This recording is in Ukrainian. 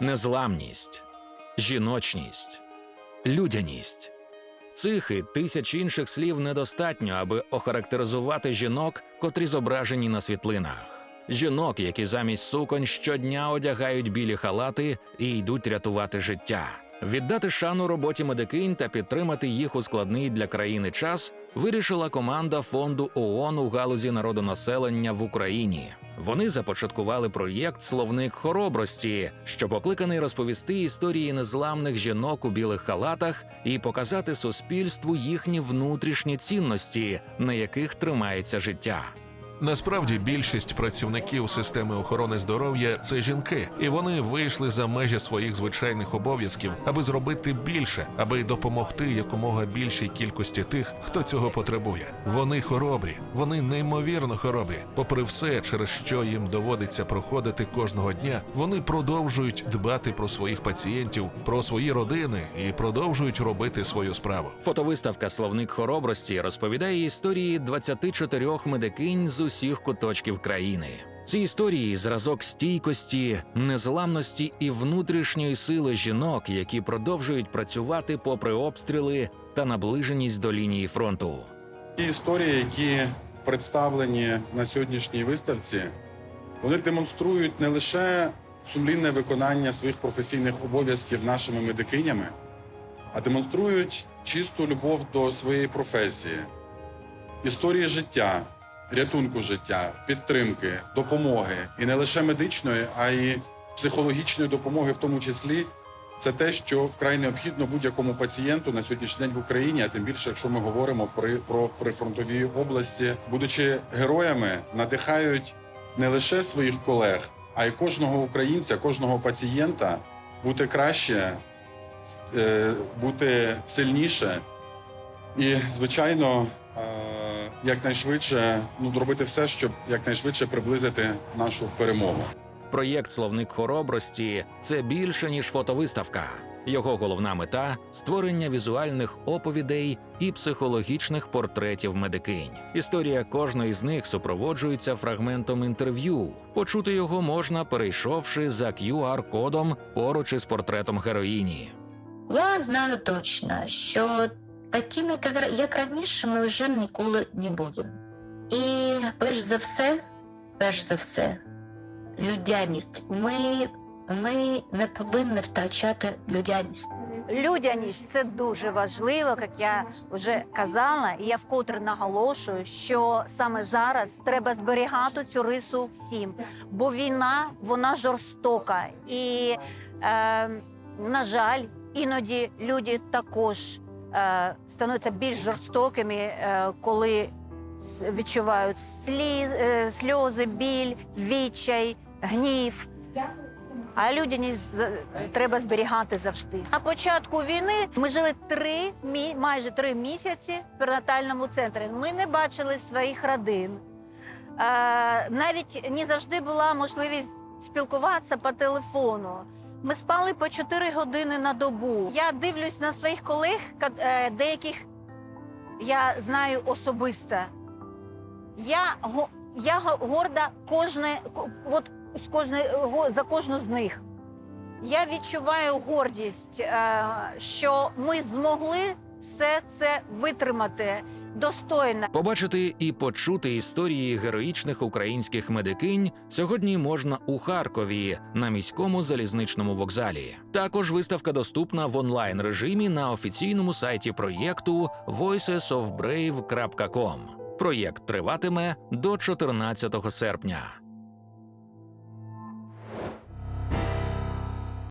незламність, жіночність, людяність. Цих і тисяч інших слів недостатньо, аби охарактеризувати жінок, котрі зображені на світлинах. Жінок, які замість суконь щодня одягають білі халати і йдуть рятувати життя. Віддати шану роботі медикинь та підтримати їх у складний для країни час вирішила команда фонду ООН у галузі народонаселення в Україні. Вони започаткували проєкт Словник хоробрості, що покликаний розповісти історії незламних жінок у білих халатах і показати суспільству їхні внутрішні цінності, на яких тримається життя. Насправді більшість працівників системи охорони здоров'я це жінки, і вони вийшли за межі своїх звичайних обов'язків, аби зробити більше, аби допомогти якомога більшій кількості тих, хто цього потребує. Вони хоробрі, вони неймовірно хоробрі. Попри все, через що їм доводиться проходити кожного дня, вони продовжують дбати про своїх пацієнтів, про свої родини і продовжують робити свою справу. Фотовиставка Словник хоробрості розповідає історії 24 медикинь з усіх куточків країни. Ці історії зразок стійкості, незламності і внутрішньої сили жінок, які продовжують працювати попри обстріли та наближеність до лінії фронту. Ті історії, які представлені на сьогоднішній виставці, вони демонструють не лише сумлінне виконання своїх професійних обов'язків нашими медикинями, а демонструють чисту любов до своєї професії, історії життя, рятунку життя, підтримки, допомоги. І не лише медичної, а й психологічної допомоги, в тому числі. Це те, що вкрай необхідно будь-якому пацієнту на сьогоднішній день в Україні, а тим більше, якщо ми говоримо при, про прифронтові області, будучи героями, надихають не лише своїх колег, а й кожного українця, кожного пацієнта бути краще, е, бути сильніше. І, звичайно, е, якнайшвидше ну, зробити все, щоб якнайшвидше приблизити нашу перемогу. Проєкт Словник хоробрості це більше ніж фотовиставка. Його головна мета створення візуальних оповідей і психологічних портретів медикинь. Історія кожної з них супроводжується фрагментом інтерв'ю. Почути його можна, перейшовши за QR-кодом поруч із портретом героїні. Я знаю точно, що такими, як- раніше, ми вже ніколи не будемо. І перш за все, перш за все, людяність. Ми, ми не повинні втрачати людяність. Людяність це дуже важливо, як я вже казала, і я вкотре наголошую, що саме зараз треба зберігати цю рису всім, бо війна вона жорстока, і е, на жаль, іноді люди також становляться більш жорстокими, е, коли відчувають сліз, е, сльози, біль, відчай, гнів. А людяність треба зберігати завжди. На початку війни ми жили три майже три місяці в перинатальному центрі. Ми не бачили своїх родин. Е, навіть не завжди була можливість спілкуватися по телефону. Ми спали по 4 години на добу. Я дивлюсь на своїх колег, е, деяких я знаю особисто. Я, я горда кожне, ко- от з кожне, за кожну з них. Я відчуваю гордість, е, що ми змогли все це витримати достойно. Побачити і почути історії героїчних українських медикинь сьогодні можна у Харкові на міському залізничному вокзалі. Також виставка доступна в онлайн режимі на офіційному сайті проєкту voicesofbrave.com. Проєкт триватиме до 14 серпня.